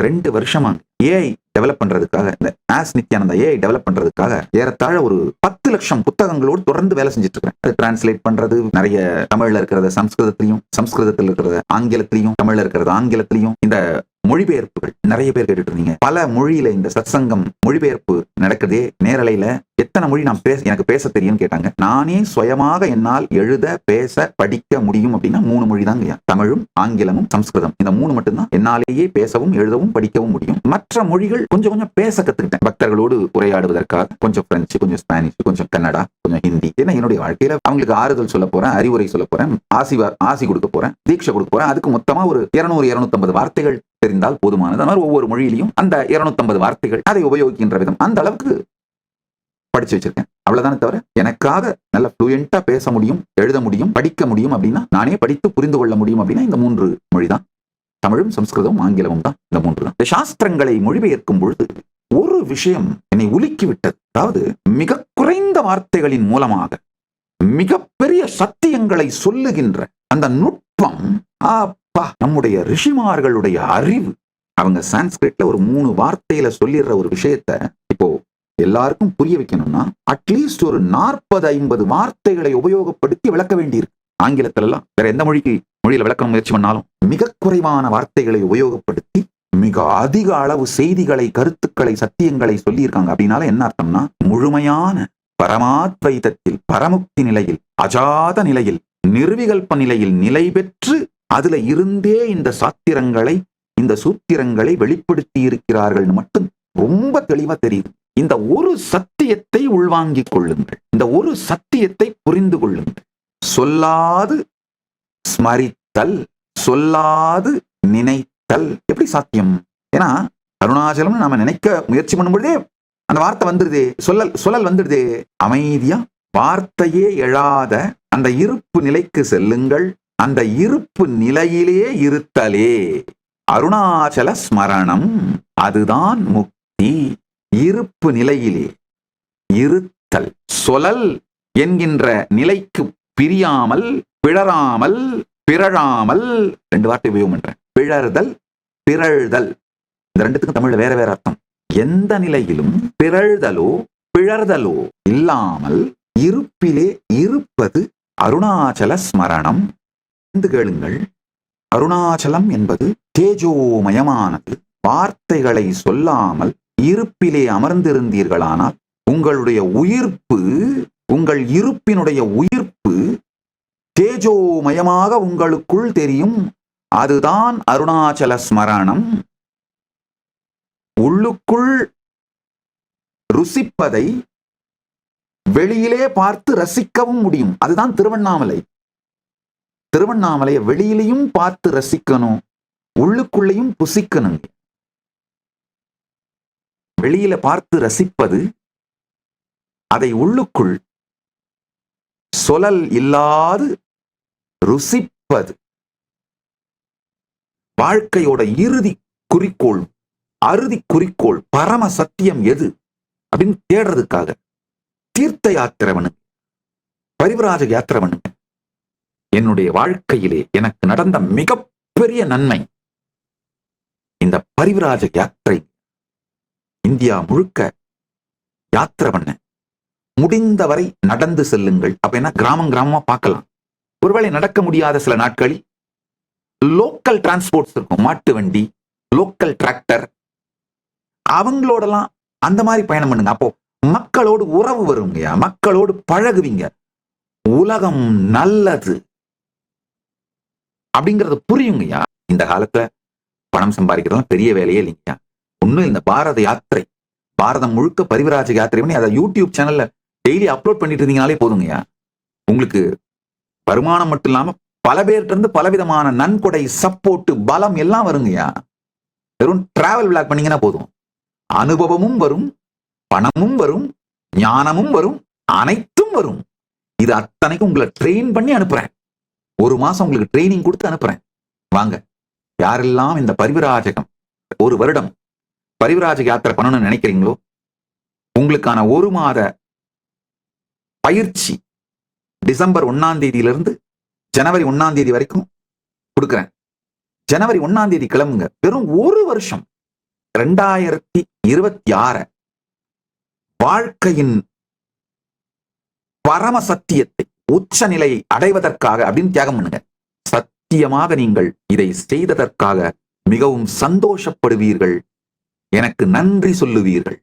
ரெண்டு வருஷமா AI develop பண்றதுக்காக இந்த ஆஸ் நித்யானந்தா ஏஐ டெவலப் பண்றதுக்காக ஏறத்தாழ ஒரு பத்து லட்சம் புத்தகங்களோடு தொடர்ந்து வேலை செஞ்சுட்டு இருக்கேன் அது டிரான்ஸ்லேட் பண்றது நிறைய தமிழ்ல இருக்கிறத சம்ஸ்கிருதத்திலையும் சம்ஸ்கிருதத்தில் இருக்கிறத ஆங்கிலத்திலையும் தமிழ்ல இருக்கிறது ஆங்கிலத்திலையும் இந்த மொழிபெயர்ப்புகள் நிறைய பேர் கேட்டுட்டு இருந்தீங்க பல மொழியில இந்த சத்சங்கம் மொழிபெயர்ப்பு நடக்குதே நேரலையில எத்தனை மொழி நான் பேச எனக்கு பேச தெரியும்னு கேட்டாங்க. நானே சுயமாக என்னால் எழுத பேச படிக்க முடியும் அப்படின்னா மூணு மொழி தாங்க தமிழும் ஆங்கிலமும் சம்ஸ்கிருதம். இந்த மூணு மட்டும்தான் என்னாலேயே பேசவும் எழுதவும் படிக்கவும் முடியும். மற்ற மொழிகள் கொஞ்சம் கொஞ்சம் பேச கத்துக்கிட்டேன். பக்தர்களோடு உரையாடுவதற்காக கொஞ்சம் பிரெஞ்சு கொஞ்சம் ஸ்பானிஷ் கொஞ்சம் கன்னடா கொஞ்சம் ஹிந்தி ஏன்னா என்னுடைய வாழ்க்கையில அவங்களுக்கு ஆறுதல் சொல்ல போறேன் அறிவுரை சொல்ல போறேன் ஆசி ஆசி கொடுக்க போறேன் தீட்சை கொடுக்க போறேன். அதுக்கு மொத்தமா ஒரு இருநூறு இருநூத்தி வார்த்தைகள் தெரிந்தால் போதுமானது. அந்த மாதிரி ஒவ்வொரு மொழியிலையும் அந்த இருநூத்தம்பது வார்த்தைகள் அதை உபயோகிக்கின்ற விதம். அந்த அளவுக்கு படிச்சு வச்சிருக்கேன். அவ்வளவுதானே தவிர எனக்காக நல்ல ஃப்ளூயண்டா பேச முடியும் எழுத முடியும் படிக்க முடியும் அப்படின்னா நானே படித்து புரிந்து கொள்ள முடியும் அப்படின்னா இந்த மூன்று மொழி தான் தமிழும் சம்ஸ்கிருதமும் ஆங்கிலமும் தான் இந்த மூன்று தான். இந்த சாஸ்திரங்களை மொழிபெயர்க்கும் பொழுது ஒரு விஷயம் என்னை உலுக்கி விட்டது அதாவது மிக குறைந்த வார்த்தைகளின் மூலமாக மிகப்பெரிய சத்தியங்களை சொல்லுகின்ற அந்த நுட்பம் அப்பா நம்முடைய ரிஷிமார்களுடைய அறிவு. அவங்க சான்ஸ்கிரிட்ல ஒரு மூணு வார்த்தையில சொல்லிடுற ஒரு விஷயத்த இப்போ எல்லாருக்கும் புரிய வைக்கணும்னா அட்லீஸ்ட் ஒரு நாற்பது ஐம்பது வார்த்தைகளை உபயோகப்படுத்தி விளக்க வேண்டியிருக்கு. ஆங்கிலத்துல எல்லாம் வேற எந்த மொழிக்கு மொழியில விளக்க முயற்சி பண்ணாலும் மிக குறைவான வார்த்தைகளை உபயோகப்படுத்தி மிக அதிக அளவு செய்திகளை கருத்துக்களை சத்தியங்களை சொல்லியிருக்காங்க. அப்படின்னால என்ன அர்த்தம்னா முழுமையான பரமாத்வைதத்தில் பரமுக்தி நிலையில் அஜாத நிலையில் நிறுவிகல்ப நிலையில் நிலை பெற்று அதுல இருந்தே இந்த சாத்திரங்களை இந்த சூத்திரங்களை வெளிப்படுத்தி இருக்கிறார்கள் மட்டும் ரொம்ப தெளிவா தெரியுது. இந்த ஒரு சத்தியத்தை உள்வாங்கிக் கொள்ளுங்கள். இந்த ஒரு சத்தியத்தை புரிந்து கொள்ளுங்கள். சொல்லாது ஸ்மரித்தல் சொல்லாது நினைத்தல். எப்படி சாத்தியம்? ஏன்னா அருணாச்சலம் நாம நினைக்க முயற்சி பண்ணும்பொழுதே அந்த வார்த்தை வந்துடுது சொல்லல் சொல்லல் வந்துடுதே அமைதியா வார்த்தையே எழாத அந்த இருப்பு நிலைக்கு செல்லுங்கள். அந்த இருப்பு நிலையிலே இருத்தலே. அருணாச்சல ஸ்மரணம் அதுதான் முக்தி. இருப்பு நிலையிலே இருத்தல் சொலல் என்கின்ற நிலைக்கு பிரியாமல் பிழறாமல் பிறழாமல் ரெண்டு வார்த்தை உபயோகம் பண்றேன். பிழறுதல் பிறழ்தல். இந்த ரெண்டுத்துக்கும் தமிழ்ல வேற வேற அர்த்தம். எந்த நிலையிலும் பிறழ்தலோ பிழறுதலோ இல்லாமல் இருப்பிலே இருப்பது அருணாச்சல ஸ்மரணம் அறிந்து கேளுங்கள். அருணாச்சலம் என்பது தேஜோமயமானது. வார்த்தைகளை சொல்லாமல் இருப்பிலே அமர்ந்திருந்தீர்களானால் உங்களுடைய உயிர்ப்பு உங்கள் இருப்பினுடைய உயிர்ப்பு தேஜோமயமாக உங்களுக்குள் தெரியும். அதுதான் அருணாச்சல ஸ்மரணம். உள்ளுக்குள் ருசிப்பதை வெளியிலே பார்த்து ரசிக்கவும் முடியும். அதுதான் திருவண்ணாமலை. திருவண்ணாமலையை வெளியிலையும் பார்த்து ரசிக்கணும். உள்ளுக்குள்ளேயும் புசிக்கணும் வெளியில பார்த்து ரசிப்பது அதை உள்ளுக்குள் சொலல் இல்லாது ருசிப்பது. வாழ்க்கையோட இறுதி குறிக்கோள் அறுதி குறிக்கோள் பரம சத்தியம் எது அப்படின்னு தேடுறதுக்காக தீர்த்த யாத்திரை பண்ணுங்க பரிவராஜ யாத்திரை பண்ணுங்க என்னுடைய வாழ்க்கையிலே எனக்கு நடந்த மிகப்பெரிய நன்மை. இந்த பரிவிராஜ யாத்திரை இந்தியா முழுக்க யாத்திரை பண்ண. முடிந்தவரை நடந்து செல்லுங்கள். அப்படின்னா கிராமம் கிராமமா பார்க்கலாம். ஒருவேளை நடக்க முடியாத சில நாட்களில் லோக்கல் டிரான்ஸ்போர்ட்ஸ் இருக்கும். மாட்டு வண்டி லோக்கல் டிராக்டர் அவங்களோடலாம் அந்த மாதிரி பயணம் பண்ணுங்க. அப்போ மக்களோடு உறவு வருங்கய்யா மக்களோடு பழகுவீங்க. உலகம் நல்லது. அப்படிங்கறது புரியுங்கய்யா. இந்த காலத்துல பணம் சம்பாதிக்கிறதுலாம் பெரிய வேலையே இல்லைங்கய்யா. ஒன்றும் இந்த பாரத யாத்திரை. பாரதம் முழுக்க பரிவராஜ யாத்திரை பண்ணி அதை யூடியூப் சேனல்ல டெய்லி அப்லோட் பண்ணிட்டு இருந்தீங்கனாலே போதுங்கய்யா. உங்களுக்கு வருமானம் மட்டும் இல்லாம பல பேர்கிட்ட இருந்து பலவிதமான நன்கொடை சப்போர்ட் பலம் எல்லாம் வருங்கய்யா. வெறும் டிராவல் விளாக் பண்ணீங்கன்னா போதும். அனுபவமும் வரும் பணமும் வரும் ஞானமும் வரும் அனைத்தும் வரும். இது அத்தனைக்கும் உங்களை ட்ரெயின் பண்ணி அனுப்புறேன். ஒரு மாசம் உங்களுக்கு ட்ரைனிங் கொடுத்து அனுப்புறேன். வாங்க. யாரெல்லாம் இந்த பரிவிராஜகம் ஒரு வருடம் பரிவிராஜக யாத்திரை பண்ணணும்னு நினைக்கிறீங்களோ உங்களுக்கான ஒரு மாத பயிற்சி டிசம்பர் ஒன்னாம் தேதியிலிருந்து ஜனவரி ஒன்னாம் தேதி வரைக்கும் கொடுக்குறேன். ஜனவரி ஒன்னாம் தேதி கிளம்புங்க. வெறும் ஒரு வருஷம் ரெண்டாயிரத்தி இருபத்தி ஆற வாழ்க்கையின் பரம சத்தியத்தை உச்ச நிலையை அடைவதற்காக அப்படின்னு தியாகம் பண்ணுங்க. சத்தியமாக நீங்கள் இதை செய்ததற்காக மிகவும் சந்தோஷப்படுவீர்கள். எனக்கு நன்றி சொல்லுவீர்கள்.